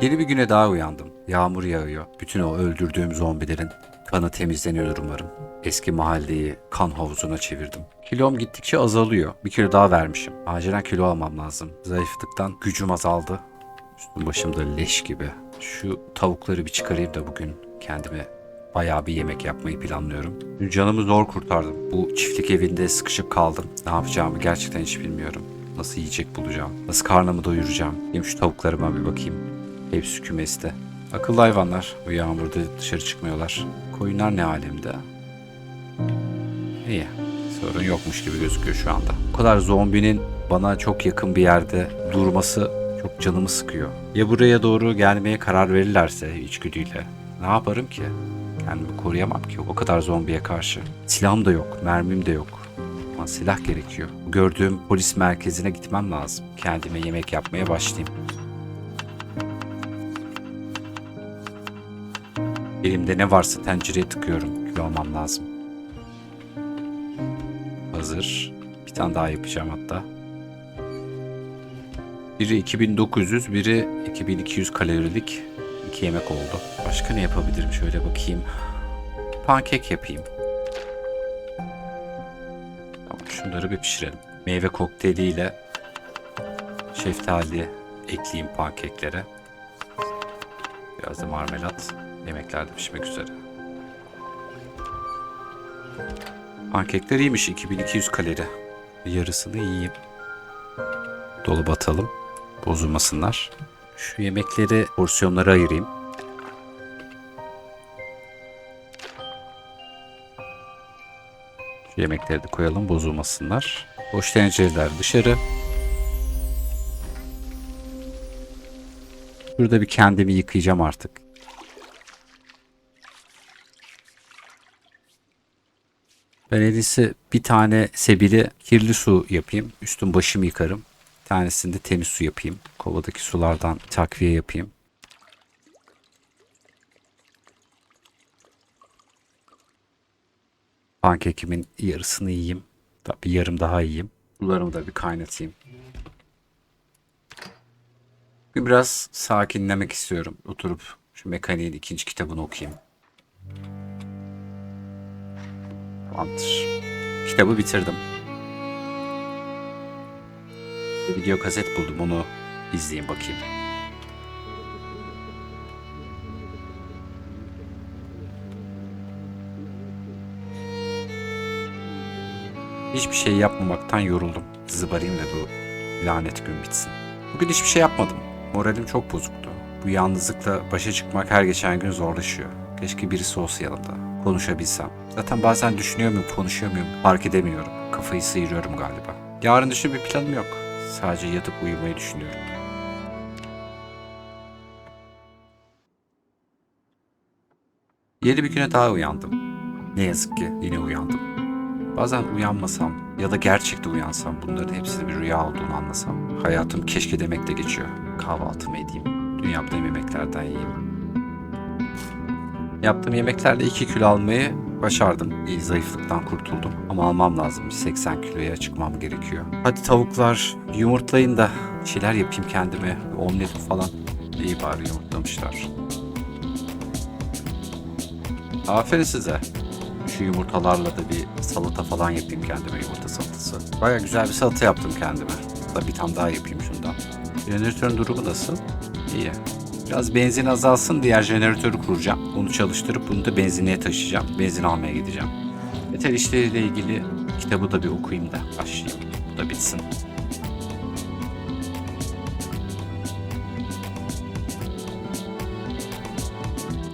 Yeni bir güne daha uyandım. Yağmur yağıyor. Bütün o öldürdüğüm zombilerin kanı temizleniyor umarım. Eski mahalleyi kan havuzuna çevirdim. Kilom gittikçe azalıyor. Bir kilo daha vermişim. Acilen kilo almam lazım. Zayıflıktan gücüm azaldı. Üstüm başımda leş gibi. Şu tavukları bir çıkarayım da bugün kendime bayağı bir yemek yapmayı planlıyorum. Canımı zor kurtardım. Bu çiftlik evinde sıkışıp kaldım. Ne yapacağımı gerçekten hiç bilmiyorum. Nasıl yiyecek bulacağım? Nasıl karnımı doyuracağım? Benim şu tavuklarıma bir bakayım. Hepsi kümeste. Akıllı hayvanlar. Bu yağmurda dışarı çıkmıyorlar. Koyunlar ne alemde? İyi. Sorun yokmuş gibi gözüküyor şu anda. Bu kadar zombinin bana çok yakın bir yerde durması çok canımı sıkıyor. Ya buraya doğru gelmeye karar verirlerse içgüdüyle ne yaparım ki? Kendimi koruyamam ki o kadar zombiye karşı. Silahım da yok, mermim de yok. Ama silah gerekiyor. Gördüğüm polis merkezine gitmem lazım. Kendime yemek yapmaya başlayayım. Elimde ne varsa tencereye tıkıyorum. Kilo almam lazım. Hazır. Bir tane daha yapacağım hatta. Biri 2900, biri 2200 kalorilik iki yemek oldu. Başka ne yapabilirim? Şöyle bakayım. Pankek yapayım. Tamam, şunları bir pişirelim. Meyve kokteyliyle şeftali ekleyeyim pankeklere. Biraz da marmelat. Yemekler de pişmek üzere. Pankekler iyiymiş. 2200 kalori. Yarısını yiyeyim. Dolaba atalım. Bozulmasınlar. Şu yemekleri porsiyonlara ayırayım. Şu yemekleri de koyalım bozulmasınlar. Boş tencereler dışarı. Burada bir kendimi yıkayacağım artık. Ben en iyisi bir tane sebili kirli su yapayım. Üstüm başımı yıkarım. Bir tanesinde temiz su yapayım. Kovadaki sulardan takviye yapayım. Pankekimin yarısını yiyeyim. Tabii yarım daha yiyeyim. Sularımı da bir kaynatayım. Bugün biraz sakinlemek istiyorum. Oturup şu mekaniğin ikinci kitabını okuyayım. Tamamdır. Kitabı bitirdim. Video kaset buldum onu izleyeyim bakayım. Hiçbir şey yapmamaktan yoruldum. Zıbarayım da bu lanet gün bitsin. Bugün hiçbir şey yapmadım. Moralim çok bozuktu. Bu yalnızlıkla başa çıkmak her geçen gün zorlaşıyor. Keşke birisi olsa yanımda. Konuşabilsem. Zaten bazen düşünüyor muyum, konuşuyor muyum fark edemiyorum. Kafayı sıyırıyorum galiba. Yarın için bir planım yok. Sadece yatıp uyumayı düşünüyorum. Yeni bir güne daha uyandım. Ne yazık ki yine uyandım. Bazen uyanmasam ya da gerçekte uyansam bunların hepsinin bir rüya olduğunu anlasam hayatım keşke demekle geçiyor. Kahvaltımı edeyim. Dün yaptığım yemeklerden yiyeyim. Yaptığım yemeklerle 2 kilo almayı başardım. İyi zayıflıktan kurtuldum. Ama almam lazım. 80 kiloya çıkmam gerekiyor. Hadi tavuklar yumurtlayın da şeyler yapayım kendime. Omlet falan. İyi bari yumurtlamışlar. Aferin size. Şu yumurtalarla da bir salata falan yapayım kendime yumurta salatası. Baya güzel bir salata yaptım kendime. Da bir tane daha yapayım şundan. Jeneratörün durumu nasıl? İyi. Biraz benzin azalsın diğer jeneratörü kuracağım. Onu çalıştırıp bunu da benzinliğe taşıyacağım. Benzin almaya gideceğim. Metal işleriyle ilgili kitabı da bir okuyayım da başlayayım. Bu da bitsin.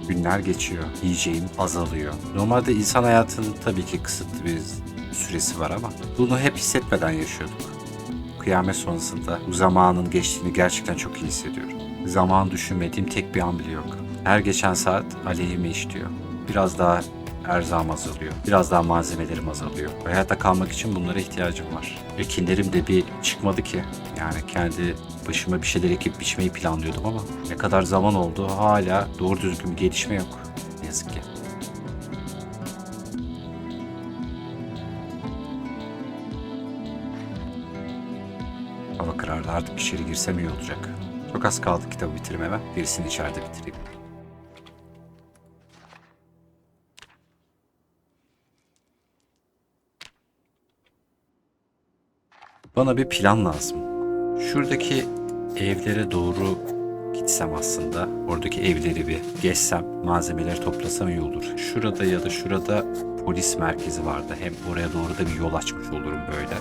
Günler geçiyor. Yiyeceğim azalıyor. Normalde insan hayatının tabii ki kısıtlı bir süresi var ama bunu hep hissetmeden yaşıyorduk. Kıyamet sonrasında bu zamanın geçtiğini gerçekten çok iyi hissediyorum. Zaman düşünmediğim tek bir an bile yok. Her geçen saat aleyhime işliyor. Biraz daha erzağım azalıyor. Biraz daha malzemelerim azalıyor. Hayatta kalmak için bunlara ihtiyacım var. Ekinlerim de bir çıkmadı ki. Yani kendi başıma bir şeyler ekip biçmeyi planlıyordum ama ne kadar zaman oldu hala doğru düzgün bir gelişme yok. Ne yazık ki. Hava karardı artık içeri girsem iyi olacak. Çok az kaldı kitabı bitirmeme. Birisini içeride bitireyim. Bana bir plan lazım. Şuradaki evlere doğru gitsem aslında. Oradaki evleri bir geçsem, malzemeleri toplasam iyi olur. Şurada ya da şurada polis merkezi vardı. Hem oraya doğru da bir yol açmış olurum böyle.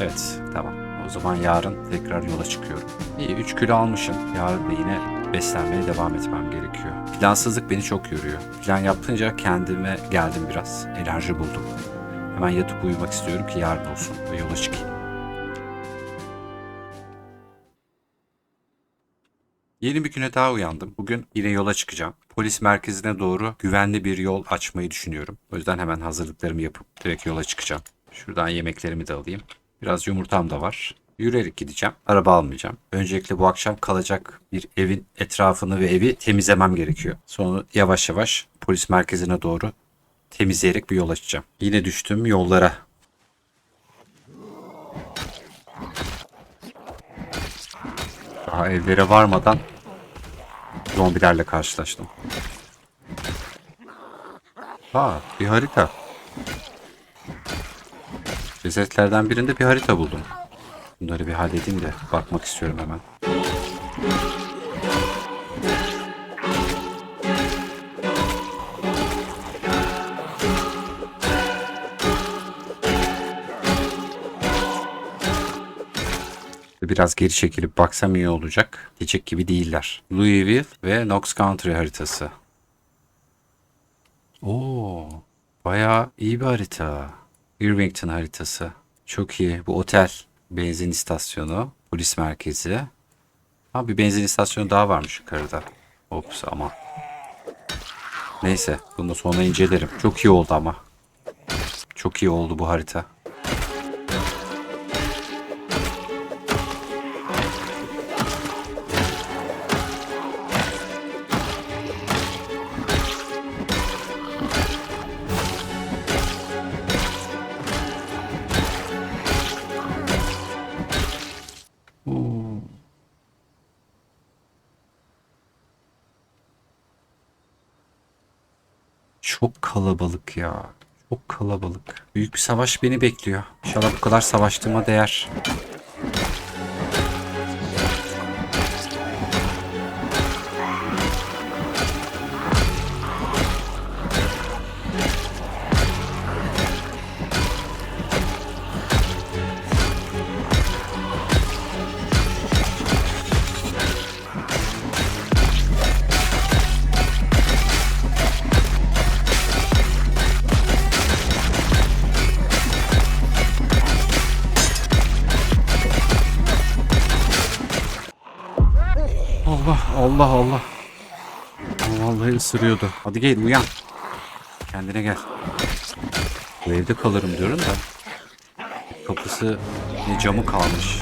Evet, tamam. Zaman yarın tekrar yola çıkıyorum. İyi, 3 kilo almışım. Yarın da yine beslenmeye devam etmem gerekiyor. Plansızlık beni çok yoruyor. Plan yapınca kendime geldim biraz. Enerji buldum. Hemen yatıp uyumak istiyorum ki yarın olsun ve yola çıkayım. Yeni bir güne daha uyandım. Bugün yine yola çıkacağım. Polis merkezine doğru güvenli bir yol açmayı düşünüyorum. O yüzden hemen hazırlıklarımı yapıp direkt yola çıkacağım. Şuradan yemeklerimi de alayım. Biraz yumurtam da var. Yürüyerek gideceğim. Araba almayacağım. Öncelikle bu akşam kalacak bir evin etrafını ve evi temizlemem gerekiyor. Sonra yavaş yavaş polis merkezine doğru temizleyerek bir yol açacağım. Yine düştüm yollara. Daha evlere varmadan zombilerle karşılaştım. Ha, bir harita. Cesetlerden birinde bir harita buldum. Bunları bir halledeyim de bakmak istiyorum hemen. Biraz geri çekilip baksam iyi olacak. Diyecek gibi değiller. Louisville ve Knox Country haritası. Oo, bayağı iyi bir harita. Irvington haritası. Çok iyi. Bu otel, benzin istasyonu, polis merkezi. Ha bir benzin istasyonu daha varmış yukarıda. Ops ama. Neyse bunu sonra incelerim. Çok iyi oldu ama. Çok iyi oldu bu harita. Çok kalabalık ya. Çok kalabalık. Büyük bir savaş beni bekliyor. İnşallah bu kadar savaştığıma değer. Allah Allah Allah. Vallahi ısırıyordu. Hadi gel uyan. Kendine gel. Bu evde kalırım diyorum da. Kapısı ne camı kalmış.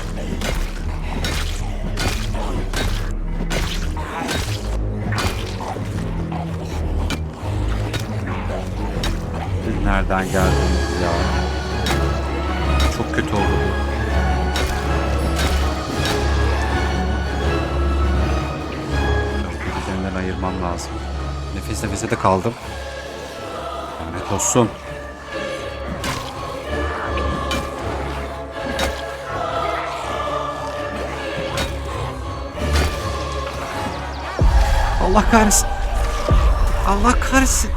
Nereden geldiniz ya? Çok kötü oldu ayırmam lazım. Nefes nefese de kaldım. Lanet olsun. Allah kahretsin. Allah kahretsin.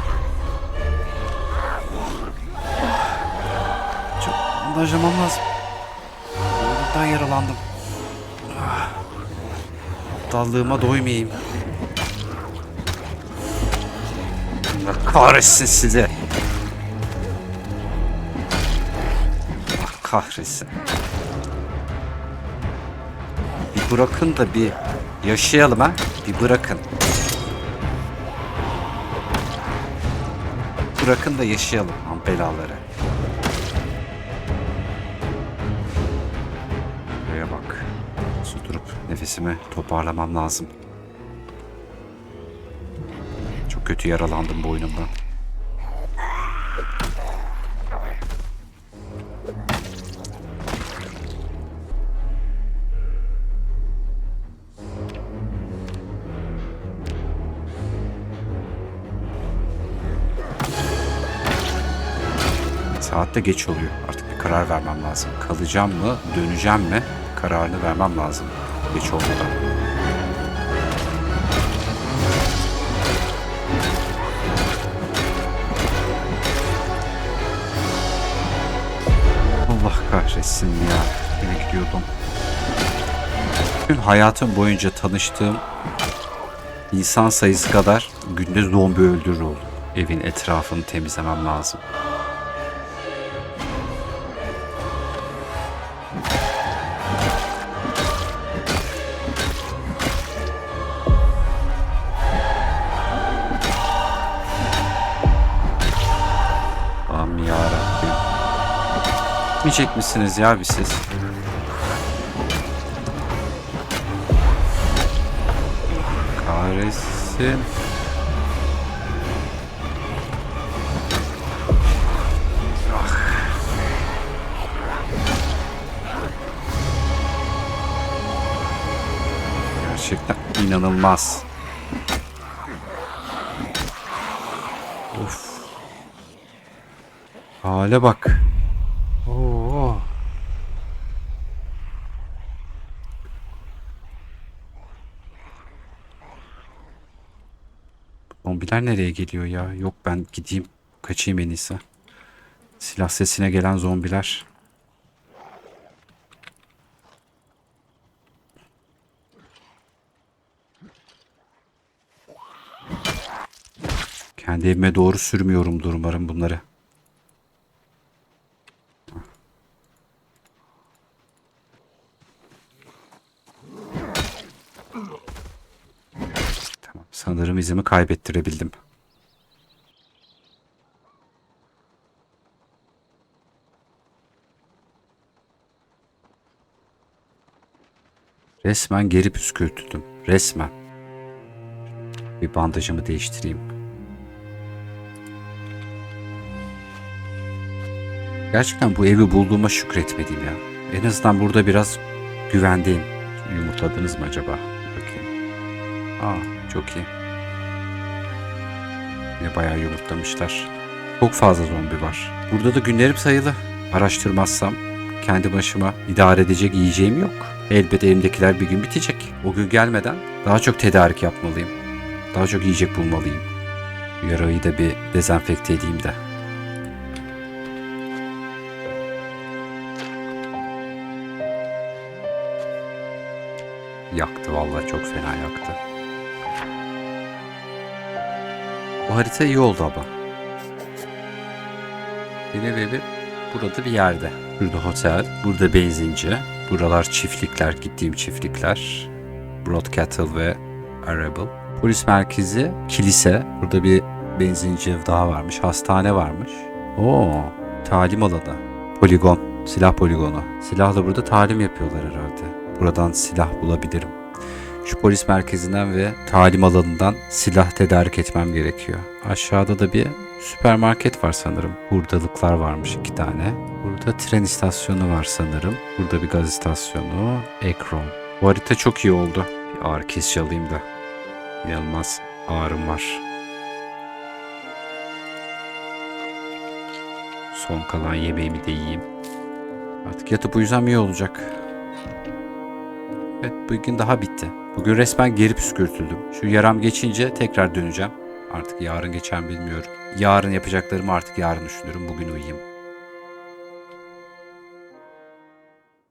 Çok bandajlamam lazım. Boynumdan yaralandım. Ah. Aptallığıma doymayayım. Allah kahretsin size. Allah kahretsin. Bir bırakın da bir yaşayalım ha. Bir bırakın. Bırakın da yaşayalım belaları. Buraya bak. Susturup nefesimi toparlamam lazım. kötü yaralandım boynumdan. Saat de geç oluyor. Artık bir karar vermem lazım. Kalacağım mı, döneceğim mi kararını vermem lazım. Geç olmadan. Kahretsin ya. Yine gidiyordum. Bütün hayatım boyunca tanıştığım insan sayısı kadar günde zombi öldürür oldum. Evin etrafını temizlemem lazım. Gitmeyecek misiniz ya bir siz? Kahretsin. Gerçekten inanılmaz. Of. Hale bak. Zombiler nereye geliyor ya? Yok ben gideyim. Kaçayım en iyisi. Silah sesine gelen zombiler. Kendi evime doğru sürmüyorumdur umarım bunları. Sanırım izimi kaybettirebildim. Resmen geri püskürtüldüm. Resmen. Bir bandajımı değiştireyim. Gerçekten bu evi bulduğuma şükretmeliyim ya. En azından burada biraz güvendeyim. Yumurtladınız mı acaba? Bakayım. Aa çok iyi. Yine bayağı yumurtlamışlar. Çok fazla zombi var. Burada da günlerim sayılı. Araştırmazsam kendi başıma idare edecek yiyeceğim yok. Elbet elimdekiler bir gün bitecek. O gün gelmeden daha çok tedarik yapmalıyım. Daha çok yiyecek bulmalıyım. Yarayı da bir dezenfekte edeyim de. Yaktı vallahi çok fena yaktı. Harita iyi oldu ama. Yine evi burada bir yerde. Burada otel, burada benzinci, buralar çiftlikler, gittiğim çiftlikler. Broadcattle ve Arable. Polis merkezi, kilise. Burada bir benzinci ev daha varmış, hastane varmış. Oo, talim alanı. Poligon, silah poligonu. Silahla burada talim yapıyorlar herhalde. Buradan silah bulabilirim. Şu polis merkezinden ve talim alanından silah tedarik etmem gerekiyor. Aşağıda da bir süpermarket var sanırım. Hurdalıklar varmış iki tane. Burada tren istasyonu var sanırım. Burada bir gaz istasyonu. Ekron. Bu harita çok iyi oldu. Bir ağrı kesici alayım da. İnanılmaz ağrım var. Son kalan yemeğimi de yiyeyim. Artık yatıp uyusam iyi olacak. Evet bugün daha bitti. Bugün resmen geri püskürtüldüm. Şu yaram geçince tekrar döneceğim. Artık yarın geçen bilmiyorum. Yarın yapacaklarımı artık yarın düşünürüm. Bugün uyuyayım.